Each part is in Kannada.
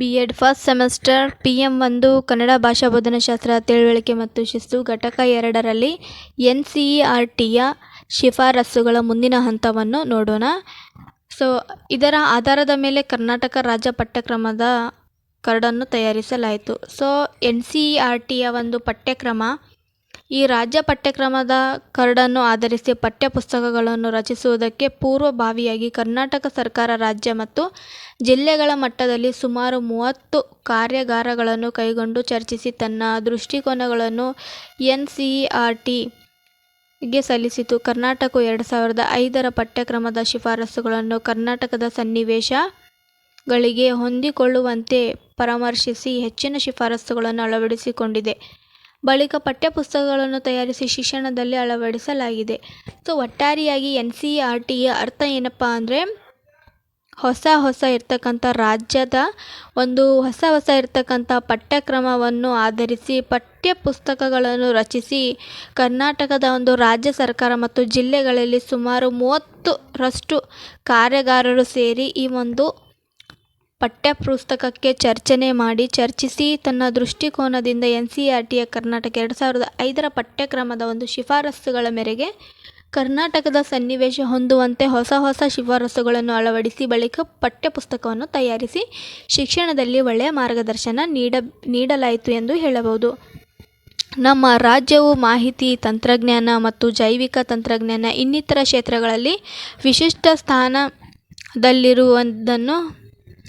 B Ed first semester P M ಒಂದು ಕನ್ನಡ ಭಾಷಾ ಬೋಧನಾಶಾಸ್ತ್ರ ತಿಳುವಳಿಕೆ ಮತ್ತು ಶಿಸ್ತು, ಘಟಕ ಎರಡರಲ್ಲಿ ಎನ್ ಸಿ ಇ ಆರ್ ಟಿಯ ಶಿಫಾರಸುಗಳ ಮುಂದಿನ ಹಂತವನ್ನು ನೋಡೋಣ. ಸೊ ಇದರ ಆಧಾರದ ಮೇಲೆ ಕರ್ನಾಟಕ ರಾಜ್ಯ ಪಠ್ಯಕ್ರಮದ ಕರಡನ್ನು ತಯಾರಿಸಲಾಯಿತು. So N C E R ಟಿಯ ಒಂದು ಪಠ್ಯಕ್ರಮ ಈ ರಾಜ್ಯ ಪಠ್ಯಕ್ರಮದ ಕರಡನ್ನು ಆಧರಿಸಿ ಪಠ್ಯಪುಸ್ತಕಗಳನ್ನು ರಚಿಸುವುದಕ್ಕೆ ಪೂರ್ವಭಾವಿಯಾಗಿ ಕರ್ನಾಟಕ ಸರ್ಕಾರ, ರಾಜ್ಯ ಮತ್ತು ಜಿಲ್ಲೆಗಳ ಮಟ್ಟದಲ್ಲಿ ಸುಮಾರು ಮೂವತ್ತು ಕಾರ್ಯಾಗಾರಗಳನ್ನು ಕೈಗೊಂಡು ಚರ್ಚಿಸಿ ತನ್ನ ದೃಷ್ಟಿಕೋನಗಳನ್ನು ಎನ್ ಸಿ ಆರ್ ಟಿಗೆ ಸಲ್ಲಿಸಿತು. ಕರ್ನಾಟಕವು ಎರಡು ಸಾವಿರದ ಐದರ ಪಠ್ಯಕ್ರಮದ ಶಿಫಾರಸುಗಳನ್ನು ಕರ್ನಾಟಕದ ಸನ್ನಿವೇಶಗಳಿಗೆ ಹೊಂದಿಕೊಳ್ಳುವಂತೆ ಪರಾಮರ್ಶಿಸಿ ಹೆಚ್ಚಿನ ಶಿಫಾರಸುಗಳನ್ನು ಅಳವಡಿಸಿಕೊಂಡಿದೆ. ಬಳಿಕ ಪಠ್ಯಪುಸ್ತಕಗಳನ್ನು ತಯಾರಿಸಿ ಶಿಕ್ಷಣದಲ್ಲಿ ಅಳವಡಿಸಲಾಗಿದೆ. ಸೊ, ಒಟ್ಟಾರೆಯಾಗಿ ಎನ್ ಸಿ ಆರ್ ಟಿಯ ಅರ್ಥ ಏನಪ್ಪ ಅಂದರೆ, ಹೊಸ ಹೊಸ ಇರ್ತಕ್ಕಂಥ ರಾಜ್ಯದ ಒಂದು ಹೊಸ ಹೊಸ ಇರ್ತಕ್ಕಂಥ ಪಠ್ಯಕ್ರಮವನ್ನು ಆಧರಿಸಿ ಪಠ್ಯಪುಸ್ತಕಗಳನ್ನು ರಚಿಸಿ ಕರ್ನಾಟಕದ ಒಂದು ರಾಜ್ಯ ಸರ್ಕಾರ ಮತ್ತು ಜಿಲ್ಲೆಗಳಲ್ಲಿ ಸುಮಾರು ಮೂವತ್ತರಷ್ಟು ಕಾರ್ಯಗಾರರು ಸೇರಿ ಈ ಒಂದು ಪಠ್ಯಪುಸ್ತಕಕ್ಕೆ ಚರ್ಚನೆ ಮಾಡಿ ಚರ್ಚಿಸಿ ತನ್ನ ದೃಷ್ಟಿಕೋನದಿಂದ ಎನ್ ಸಿ ಆರ್ ಟಿಯ ಕರ್ನಾಟಕ ಎರಡು ಸಾವಿರದ ಐದರ ಪಠ್ಯಕ್ರಮದ ಒಂದು ಶಿಫಾರಸುಗಳ ಮೇರೆಗೆ ಕರ್ನಾಟಕದ ಸನ್ನಿವೇಶ ಹೊಂದುವಂತೆ ಹೊಸ ಹೊಸ ಶಿಫಾರಸುಗಳನ್ನು ಅಳವಡಿಸಿ ಬಳಿಕ ಪಠ್ಯಪುಸ್ತಕವನ್ನು ತಯಾರಿಸಿ ಶಿಕ್ಷಣದಲ್ಲಿ ಒಳ್ಳೆಯ ಮಾರ್ಗದರ್ಶನ ನೀಡ, ನೀಡಲಾಯಿತು ಎಂದು ಹೇಳಬಹುದು. ನಮ್ಮ ರಾಜ್ಯವು ಮಾಹಿತಿ, ತಂತ್ರಜ್ಞಾನ ಮತ್ತು ಜೈವಿಕ ತಂತ್ರಜ್ಞಾನ ಇನ್ನಿತರ ಕ್ಷೇತ್ರಗಳಲ್ಲಿ ವಿಶಿಷ್ಟ ಸ್ಥಾನದಲ್ಲಿರುವುದನ್ನು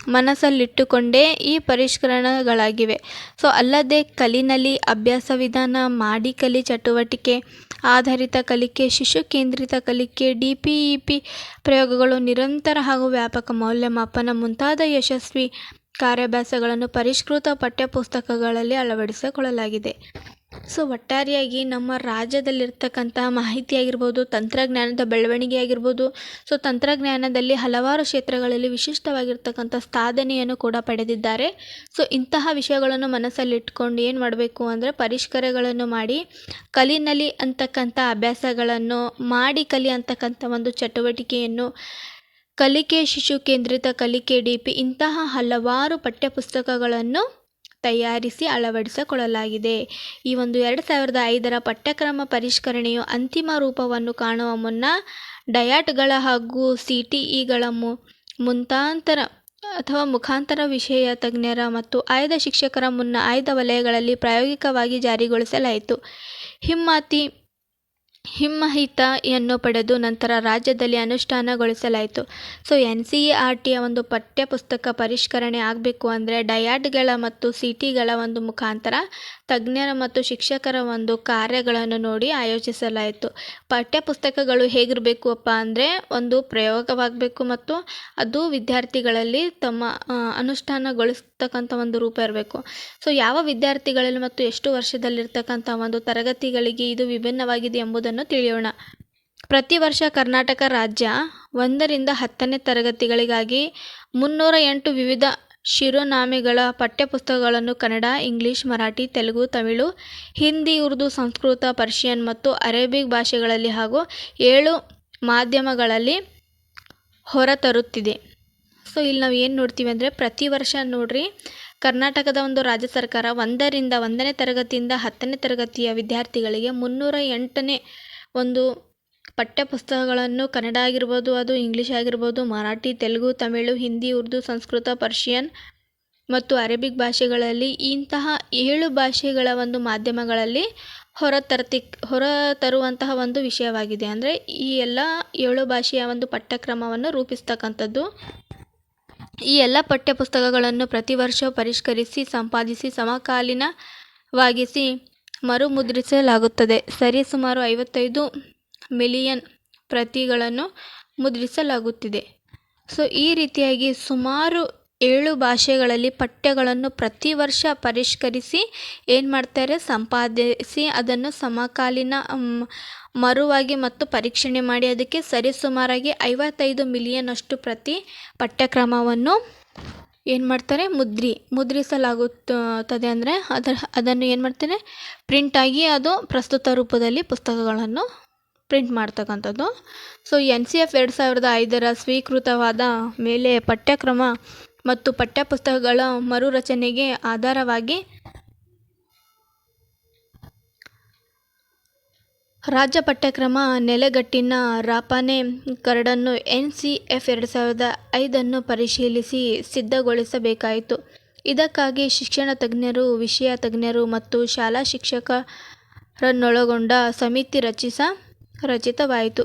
ಮನಸ್ಸಲ್ಲಿಟ್ಟುಕೊಂಡೇ ಈ ಪರಿಷ್ಕರಣಗಳಾಗಿವೆ. ಸೊ, ಅಲ್ಲದೆ ಕಲಿನಲ್ಲಿ ಅಭ್ಯಾಸ ವಿಧಾನ, ಮಾಡಿ ಕಲಿ ಚಟುವಟಿಕೆ, ಆಧಾರಿತ ಕಲಿಕೆ, ಶಿಶು ಕೇಂದ್ರಿತ ಕಲಿಕೆ ಡಿ ಪಿ ಇ ಪಿ ಪ್ರಯೋಗಗಳು ನಿರಂತರ ಹಾಗೂ ವ್ಯಾಪಕ ಮೌಲ್ಯಮಾಪನ ಮುಂತಾದ ಯಶಸ್ವಿ ಕಾರ್ಯಾಭ್ಯಾಸಗಳನ್ನು ಪರಿಷ್ಕೃತ ಪಠ್ಯಪುಸ್ತಕಗಳಲ್ಲಿ ಅಳವಡಿಸಿಕೊಳ್ಳಲಾಗಿದೆ. ಸೊ ಒಟ್ಟಾರೆಯಾಗಿ ನಮ್ಮ ರಾಜ್ಯದಲ್ಲಿರ್ತಕ್ಕಂಥ ಮಾಹಿತಿ ಆಗಿರ್ಬೋದು, ತಂತ್ರಜ್ಞಾನದ ಬೆಳವಣಿಗೆ ಆಗಿರ್ಬೋದು, ಸೊ ತಂತ್ರಜ್ಞಾನದಲ್ಲಿ ಹಲವಾರು ಕ್ಷೇತ್ರಗಳಲ್ಲಿ ವಿಶಿಷ್ಟವಾಗಿರ್ತಕ್ಕಂಥ ಸಾಧನೆಯನ್ನು ಕೂಡ ಪಡೆದಿದ್ದಾರೆ. ಸೊ ಇಂತಹ ವಿಷಯಗಳನ್ನು ಮನಸ್ಸಲ್ಲಿಟ್ಕೊಂಡು ಏನು ಮಾಡಬೇಕು ಅಂದರೆ ಪರಿಷ್ಕರಣೆಗಳನ್ನು ಮಾಡಿ ಕಲಿನಲಿ ಅಂತಕ್ಕಂಥ ಅಭ್ಯಾಸಗಳನ್ನು ಮಾಡಿ ಕಲಿ ಅಂತಕ್ಕಂಥ ಒಂದು ಚಟುವಟಿಕೆಯನ್ನು, ಕಲಿಕೆ ಶಿಶು ಕೇಂದ್ರಿತ ಕಲಿಕೆ ಡಿ ಪಿ ಇಂತಹ ಹಲವಾರು ಪಠ್ಯಪುಸ್ತಕಗಳನ್ನು ತಯಾರಿಸಿ ಅಳವಡಿಸಿಕೊಳ್ಳಲಾಗಿದೆ. ಈ ಒಂದು ಎರಡು ಸಾವಿರದ ಐದರ ಪಠ್ಯಕ್ರಮ ಪರಿಷ್ಕರಣೆಯು ಅಂತಿಮ ರೂಪವನ್ನು ಕಾಣುವ ಮುನ್ನ ಡಯಾಟ್ಗಳ ಹಾಗೂ ಸಿ ಟಿ ಇಗಳ ಮು, ಮುಂತಾಂತರ ಅಥವಾ ಮುಖಾಂತರ ವಿಷಯ ತಜ್ಞರ ಮತ್ತು ಆಯ್ದ ಶಿಕ್ಷಕರ ಮುನ್ನ ಆಯ್ದ ವಲಯಗಳಲ್ಲಿ ಪ್ರಾಯೋಗಿಕವಾಗಿ ಜಾರಿಗೊಳಿಸಲಾಯಿತು. ಹಿಮ್ಮಾತಿ ಹಿಮ್ಮಹಿತಯನ್ನು ಪಡೆದು ನಂತರ ರಾಜ್ಯದಲ್ಲಿ ಅನುಷ್ಠಾನಗೊಳಿಸಲಾಯಿತು. So, N C E R ಟಿಯ ಒಂದು ಪಠ್ಯಪುಸ್ತಕ ಪರಿಷ್ಕರಣೆ ಆಗಬೇಕು ಅಂದರೆ ಡಯಾಟ್ಗಳ ಮತ್ತು ಸಿ ಟಿಗಳ ಒಂದು ಮುಖಾಂತರ ತಜ್ಞರ ಮತ್ತು ಶಿಕ್ಷಕರ ಒಂದು ಕಾರ್ಯಗಳನ್ನು ನೋಡಿ ಆಯೋಜಿಸಲಾಯಿತು. ಪಠ್ಯಪುಸ್ತಕಗಳು ಹೇಗಿರಬೇಕು ಅಪ್ಪ ಅಂದರೆ ಒಂದು ಪ್ರಯೋಗವಾಗಬೇಕು ಮತ್ತು ಅದು ವಿದ್ಯಾರ್ಥಿಗಳಲ್ಲಿ ತಮ್ಮ ಅನುಷ್ಠಾನಗೊಳಿಸ್ತಕ್ಕಂಥ ಒಂದು ರೂಪ ಇರಬೇಕು. ಸೊ ಯಾವ ವಿದ್ಯಾರ್ಥಿಗಳಲ್ಲಿ ಮತ್ತು ಎಷ್ಟು ವರ್ಷದಲ್ಲಿರ್ತಕ್ಕಂಥ ಒಂದು ತರಗತಿಗಳಿಗೆ ಇದು ವಿಭಿನ್ನವಾಗಿದೆ ಎಂಬುದನ್ನು ತಿಳಿಯೋಣ. ಪ್ರತಿ ವರ್ಷ ಕರ್ನಾಟಕ ರಾಜ್ಯ ಒಂದರಿಂದ ಹತ್ತನೇ ತರಗತಿಗಳಿಗಾಗಿ ಮುನ್ನೂರ ಎಂಟು ವಿವಿಧ ಶಿರೋನಾಮೆಗಳ ಪಠ್ಯಪುಸ್ತಕಗಳನ್ನು ಕನ್ನಡ, ಇಂಗ್ಲಿಷ್, ಮರಾಠಿ, ತೆಲುಗು, ತಮಿಳು, ಹಿಂದಿ, ಉರ್ದು, ಸಂಸ್ಕೃತ, ಪರ್ಷಿಯನ್ ಮತ್ತು ಅರೇಬಿಕ್ ಭಾಷೆಗಳಲ್ಲಿ ಹಾಗೂ ಏಳು ಮಾಧ್ಯಮಗಳಲ್ಲಿ ಹೊರತರುತ್ತಿದೆ. ಸೊ, ಇಲ್ಲಿ ನಾವು ಏನು ನೋಡ್ತೀವಿ ಅಂದರೆ ಪ್ರತಿ ವರ್ಷ ನೋಡ್ರಿ ಕರ್ನಾಟಕದ ಒಂದು ರಾಜ್ಯ ಸರ್ಕಾರ ಒಂದರಿಂದ ಒಂದನೇ ತರಗತಿಯಿಂದ ಹತ್ತನೇ ತರಗತಿಯ ವಿದ್ಯಾರ್ಥಿಗಳಿಗೆ ಮುನ್ನೂರ ಎಂಟನೇ ಒಂದು ಪಠ್ಯಪುಸ್ತಕಗಳನ್ನು ಕನ್ನಡ ಆಗಿರ್ಬೋದು, ಅದು ಇಂಗ್ಲೀಷ್ ಆಗಿರ್ಬೋದು, ಮರಾಠಿ, ತೆಲುಗು, ತಮಿಳು, ಹಿಂದಿ, ಉರ್ದು, ಸಂಸ್ಕೃತ, ಪರ್ಷಿಯನ್ ಮತ್ತು ಅರೇಬಿಕ್ ಭಾಷೆಗಳಲ್ಲಿ ಇಂತಹ ಏಳು ಭಾಷೆಗಳ ಒಂದು ಮಾಧ್ಯಮಗಳಲ್ಲಿ ಹೊರತರ್ತಿ, ಹೊರತರುವಂತಹ ಒಂದು ವಿಷಯವಾಗಿದೆ. ಅಂದರೆ ಈ ಎಲ್ಲ ಏಳು ಭಾಷೆಯ ಒಂದು ಪಠ್ಯಕ್ರಮವನ್ನು ರೂಪಿಸ್ತಕ್ಕಂಥದ್ದು. ಈ ಎಲ್ಲ ಪಠ್ಯಪುಸ್ತಕಗಳನ್ನು ಪ್ರತಿ ವರ್ಷ ಪರಿಷ್ಕರಿಸಿ, ಸಂಪಾದಿಸಿ, ಸಮಕಾಲೀನವಾಗಿಸಿ ಮರುಮುದ್ರಿಸಲಾಗುತ್ತದೆ. ಸರಿಸುಮಾರು ಐವತ್ತೈದು ಮಿಲಿಯನ್ ಪ್ರತಿಗಳನ್ನು ಮುದ್ರಿಸಲಾಗುತ್ತಿದೆ. ಸೊ, ಈ ರೀತಿಯಾಗಿ ಸುಮಾರು ಏಳು ಭಾಷೆಗಳಲ್ಲಿ ಪಠ್ಯಗಳನ್ನು ಪ್ರತಿ ವರ್ಷ ಪರಿಷ್ಕರಿಸಿ ಏನು ಮಾಡ್ತಾರೆ? ಸಂಪಾದಿಸಿ ಅದನ್ನು ಸಮಕಾಲೀನ ಮರುವಾಗಿ ಮತ್ತು ಪರೀಕ್ಷಣೆ ಮಾಡಿ ಅದಕ್ಕೆ ಸರಿಸುಮಾರಾಗಿ ಐವತ್ತೈದು ಮಿಲಿಯನಷ್ಟು ಪ್ರತಿ ಪಠ್ಯಕ್ರಮವನ್ನು ಏನು ಮಾಡ್ತಾರೆ? ಮುದ್ರಿ, ಮುದ್ರಿಸಲಾಗುತ್ತದೆ ಅಂದರೆ ಅದರ, ಅದನ್ನು ಏನು ಮಾಡ್ತಾರೆ? ಪ್ರಿಂಟಾಗಿ ಅದು ಪ್ರಸ್ತುತ ರೂಪದಲ್ಲಿ ಪುಸ್ತಕಗಳನ್ನು ಪ್ರಿಂಟ್ ಮಾಡ್ತಕ್ಕಂಥದ್ದು. ಸೊ ಎನ್ ಸಿ ಎಫ್ ಎರಡು ಸಾವಿರದ ಐದರ ಸ್ವೀಕೃತವಾದ ಮೇಲೆ ಪಠ್ಯಕ್ರಮ ಮತ್ತು ಪಠ್ಯಪುಸ್ತಕಗಳ ಮರುರಚನೆಗೆ ಆಧಾರವಾಗಿ ರಾಜ್ಯ ಪಠ್ಯಕ್ರಮ ನೆಲೆಗಟ್ಟಿನ ರಾಪಾನೆ ಕರಡನ್ನು ಎನ್ ಸಿ ಎಫ್ ಎರಡು ಸಾವಿರದ ಐದನ್ನು ಪರಿಶೀಲಿಸಿ ಸಿದ್ಧಗೊಳಿಸಬೇಕಾಯಿತು. ಇದಕ್ಕಾಗಿ ಶಿಕ್ಷಣ ತಜ್ಞರು, ವಿಷಯ ತಜ್ಞರು ಮತ್ತು ಶಾಲಾ ಶಿಕ್ಷಕರನ್ನೊಳಗೊಂಡ ಸಮಿತಿ ರಚಿಸ ರಚಿತವಾಯಿತು.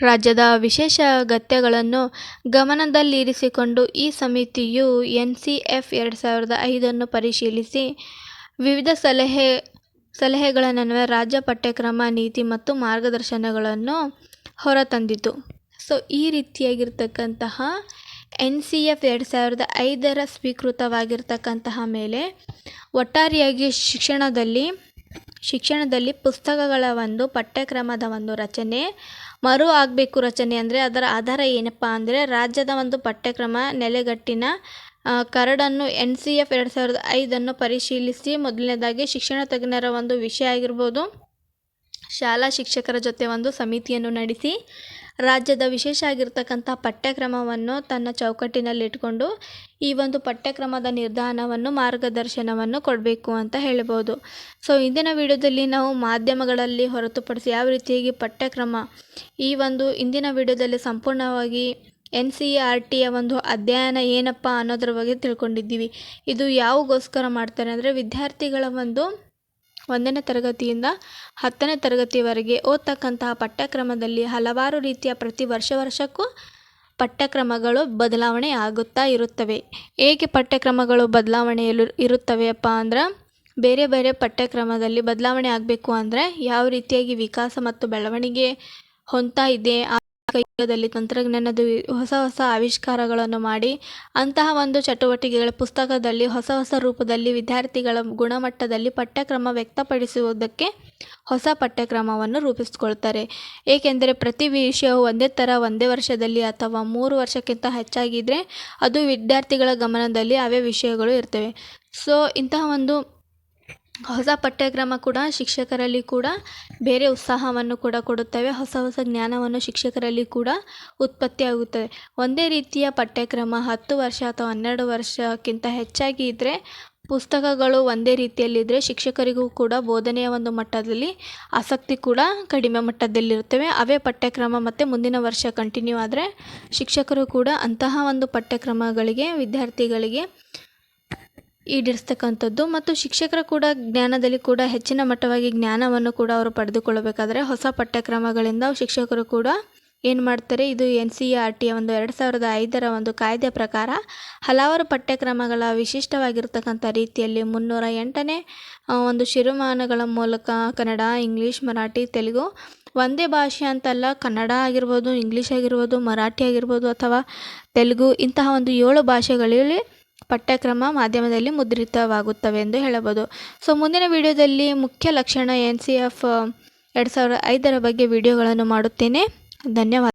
ರಾಜ್ಯದ ವಿಶೇಷ ಅಗತ್ಯಗಳನ್ನು ಗಮನದಲ್ಲಿರಿಸಿಕೊಂಡು ಈ ಸಮಿತಿಯು ಎನ್ ಸಿ ಎಫ್ ಎರಡು ಸಾವಿರದ ಐದನ್ನು ಪರಿಶೀಲಿಸಿ ವಿವಿಧ ಸಲಹೆ ಸಲಹೆಗಳನ್ವಯ ರಾಜ್ಯ ಪಠ್ಯಕ್ರಮ, ನೀತಿ ಮತ್ತು ಮಾರ್ಗದರ್ಶನಗಳನ್ನು ಹೊರತಂದಿತು. ಸೊ, ಈ ರೀತಿಯಾಗಿರ್ತಕ್ಕಂತಹ ಎನ್ ಸಿ ಎಫ್ ಎರಡು ಸಾವಿರದ ಐದರ ಸ್ವೀಕೃತವಾಗಿರ್ತಕ್ಕಂತಹ ಮೇಲೆ ಒಟ್ಟಾರೆಯಾಗಿ ಶಿಕ್ಷಣದಲ್ಲಿ ಶಿಕ್ಷಣದಲ್ಲಿ ಪುಸ್ತಕಗಳ ಒಂದು ಪಠ್ಯಕ್ರಮದ ಒಂದು ರಚನೆ, ಮರು ಆಗಬೇಕು ರಚನೆ ಅಂದರೆ ಅದರ ಆಧಾರ ಏನಪ್ಪ ಅಂದರೆ ರಾಜ್ಯದ ಒಂದು ಪಠ್ಯಕ್ರಮ ನೆಲೆಗಟ್ಟಿನ ಕರಡನ್ನು ಎನ್ ಸಿ ಎಫ್ ಎರಡು ಸಾವಿರದ ಐದನ್ನು ಪರಿಶೀಲಿಸಿ ಮೊದಲನೇದಾಗಿ ಶಿಕ್ಷಣ ತಜ್ಞರ ಒಂದು ವಿಷಯ ಆಗಿರ್ಬೋದು. ಶಾಲಾ ಶಿಕ್ಷಕರ ಜೊತೆ ಒಂದು ಸಮಿತಿಯನ್ನು ನಡೆಸಿ. ರಾಜ್ಯದ ವಿಶೇಷ ಆಗಿರ್ತಕ್ಕಂಥ ಪಠ್ಯಕ್ರಮವನ್ನು ತನ್ನ ಚೌಕಟ್ಟಿನಲ್ಲಿಟ್ಕೊಂಡು ಈ ಒಂದು ಪಠ್ಯಕ್ರಮದ ನಿರ್ಧಾರವನ್ನು ಮಾರ್ಗದರ್ಶನವನ್ನು ಕೊಡಬೇಕು ಅಂತ ಹೇಳ್ಬೋದು. ಸೊ ಇಂದಿನ ವಿಡಿಯೋದಲ್ಲಿ ನಾವು ಮಾಧ್ಯಮಗಳಲ್ಲಿ ಹೊರತುಪಡಿಸಿ ಯಾವ ರೀತಿಯಾಗಿ ಪಠ್ಯಕ್ರಮ ಈ ಒಂದು ಇಂದಿನ ವಿಡಿಯೋದಲ್ಲಿ ಸಂಪೂರ್ಣವಾಗಿ ಎನ್ ಸಿ ಆರ್ ಟಿಯ ಒಂದು ಅಧ್ಯಯನ ಏನಪ್ಪ ಅನ್ನೋದ್ರ ಬಗ್ಗೆ ತಿಳ್ಕೊಂಡಿದ್ದೀವಿ. ಇದು ಯಾವಗೋಸ್ಕರ ಮಾಡ್ತಾರೆ ಅಂದರೆ ವಿದ್ಯಾರ್ಥಿಗಳ ಒಂದು ಒಂದನೇ ತರಗತಿಯಿಂದ ಹತ್ತನೇ ತರಗತಿವರೆಗೆ ಓದ್ತಕ್ಕಂತಹ ಪಠ್ಯಕ್ರಮದಲ್ಲಿ ಹಲವಾರು ರೀತಿಯ ಪ್ರತಿ ವರ್ಷ ವರ್ಷಕ್ಕೂ ಪಠ್ಯಕ್ರಮಗಳು ಬದಲಾವಣೆ ಆಗುತ್ತಾ ಇರುತ್ತವೆ. ಏಕೆ ಪಠ್ಯಕ್ರಮಗಳು ಬದಲಾವಣೆಯಲ್ಲಿ ಇರುತ್ತವೆಯಪ್ಪ ಅಂದ್ರೆ ಬೇರೆ ಬೇರೆ ಪಠ್ಯಕ್ರಮದಲ್ಲಿ ಬದಲಾವಣೆ ಆಗಬೇಕು ಅಂದರೆ ಯಾವ ರೀತಿಯಾಗಿ ವಿಕಾಸ ಮತ್ತು ಬೆಳವಣಿಗೆ ಹೊಂದ್ತಾ ಇದೆ ಯುಗದಲ್ಲಿ ತಂತ್ರಜ್ಞಾನದ ಹೊಸ ಹೊಸ ಆವಿಷ್ಕಾರಗಳನ್ನು ಮಾಡಿ, ಅಂತಹ ಒಂದು ಚಟುವಟಿಕೆಗಳ ಪುಸ್ತಕದಲ್ಲಿ ಹೊಸ ಹೊಸ ರೂಪದಲ್ಲಿ ವಿದ್ಯಾರ್ಥಿಗಳ ಗುಣಮಟ್ಟದಲ್ಲಿ ಪಠ್ಯಕ್ರಮ ವ್ಯಕ್ತಪಡಿಸುವುದಕ್ಕೆ ಹೊಸ ಪಠ್ಯಕ್ರಮವನ್ನು ರೂಪಿಸಿಕೊಳ್ತಾರೆ. ಏಕೆಂದರೆ ಪ್ರತಿ ವಿಷಯವು ಒಂದೇ ಥರ ಒಂದೇ ವರ್ಷದಲ್ಲಿ ಅಥವಾ ಮೂರು ವರ್ಷಕ್ಕಿಂತ ಹೆಚ್ಚಾಗಿದ್ದರೆ ಅದು ವಿದ್ಯಾರ್ಥಿಗಳ ಗಮನದಲ್ಲಿ ಅವೇ ವಿಷಯಗಳು ಇರ್ತವೆ. ಸೊ, ಇಂತಹ ಒಂದು ಹೊಸ ಪಠ್ಯಕ್ರಮ ಕೂಡ ಶಿಕ್ಷಕರಲ್ಲಿ ಕೂಡ ಬೇರೆ ಉತ್ಸಾಹವನ್ನು ಕೂಡ ಕೊಡುತ್ತವೆ. ಹೊಸ ಹೊಸ ಜ್ಞಾನವನ್ನು ಶಿಕ್ಷಕರಲ್ಲಿ ಕೂಡ ಉತ್ಪತ್ತಿಯಾಗುತ್ತದೆ ಒಂದೇ ರೀತಿಯ ಪಠ್ಯಕ್ರಮ ಹತ್ತು ವರ್ಷ ಅಥವಾ ಹನ್ನೆರಡು ವರ್ಷಕ್ಕಿಂತ ಹೆಚ್ಚಾಗಿ ಇದ್ದರೆ ಪುಸ್ತಕಗಳು ಒಂದೇ ರೀತಿಯಲ್ಲಿದ್ದರೆ ಶಿಕ್ಷಕರಿಗೂ ಕೂಡ ಬೋಧನೆಯ ಒಂದು ಮಟ್ಟದಲ್ಲಿ ಆಸಕ್ತಿ ಕೂಡ ಕಡಿಮೆ ಮಟ್ಟದಲ್ಲಿರುತ್ತವೆ. ಅವೇ ಪಠ್ಯಕ್ರಮ ಮತ್ತು ಮುಂದಿನ ವರ್ಷ ಕಂಟಿನ್ಯೂ ಆದರೆ ಶಿಕ್ಷಕರು ಕೂಡ ಅಂತಹ ಒಂದು ಪಠ್ಯಕ್ರಮಗಳಿಗೆ, ವಿದ್ಯಾರ್ಥಿಗಳಿಗೆ ಈಡೇರಿಸ್ತಕ್ಕಂಥದ್ದು ಮತ್ತು ಶಿಕ್ಷಕರ ಕೂಡ ಜ್ಞಾನದಲ್ಲಿ ಕೂಡ ಹೆಚ್ಚಿನ ಮಟ್ಟವಾಗಿ ಜ್ಞಾನವನ್ನು ಕೂಡ ಅವರು ಪಡೆದುಕೊಳ್ಳಬೇಕಾದರೆ ಹೊಸ ಪಠ್ಯಕ್ರಮಗಳಿಂದ ಶಿಕ್ಷಕರು ಕೂಡ ಏನು ಮಾಡ್ತಾರೆ? ಇದು ಎನ್ ಸಿ ಆರ್ ಟಿಯ ಒಂದು ಎರಡು ಸಾವಿರದ ಐದರ ಒಂದು ಕಾಯ್ದೆ ಪ್ರಕಾರ ಹಲವಾರು ಪಠ್ಯಕ್ರಮಗಳ ವಿಶಿಷ್ಟವಾಗಿರ್ತಕ್ಕಂಥ ರೀತಿಯಲ್ಲಿ ಮುನ್ನೂರ ಎಂಟನೇ ಒಂದು ಶಿರೋಮಾನಗಳ ಮೂಲಕ ಕನ್ನಡ, ಇಂಗ್ಲೀಷ್, ಮರಾಠಿ, ತೆಲುಗು ಒಂದೇ ಭಾಷೆ ಅಂತಲ್ಲ, ಕನ್ನಡ ಆಗಿರ್ಬೋದು, ಇಂಗ್ಲೀಷ್ ಆಗಿರ್ಬೋದು, ಮರಾಠಿ ಆಗಿರ್ಬೋದು ಅಥವಾ ತೆಲುಗು ಇಂತಹ ಒಂದು ಏಳು ಭಾಷೆಗಳಲ್ಲಿ ಪಠ್ಯಕ್ರಮ ಮಾಧ್ಯಮದಲ್ಲಿ ಮುದ್ರಿತವಾಗುತ್ತವೆ ಎಂದು ಹೇಳಬಹುದು. ಸೊ ಮುಂದಿನ ವಿಡಿಯೋದಲ್ಲಿ ಮುಖ್ಯ ಲಕ್ಷಣ ಎನ್ ಸಿ ಎಫ್, ಎರಡು ಸಾವಿರದ ಐದರ ಬಗ್ಗೆ ವಿಡಿಯೋಗಳನ್ನು ಮಾಡುತ್ತೇನೆ. ಧನ್ಯವಾದ.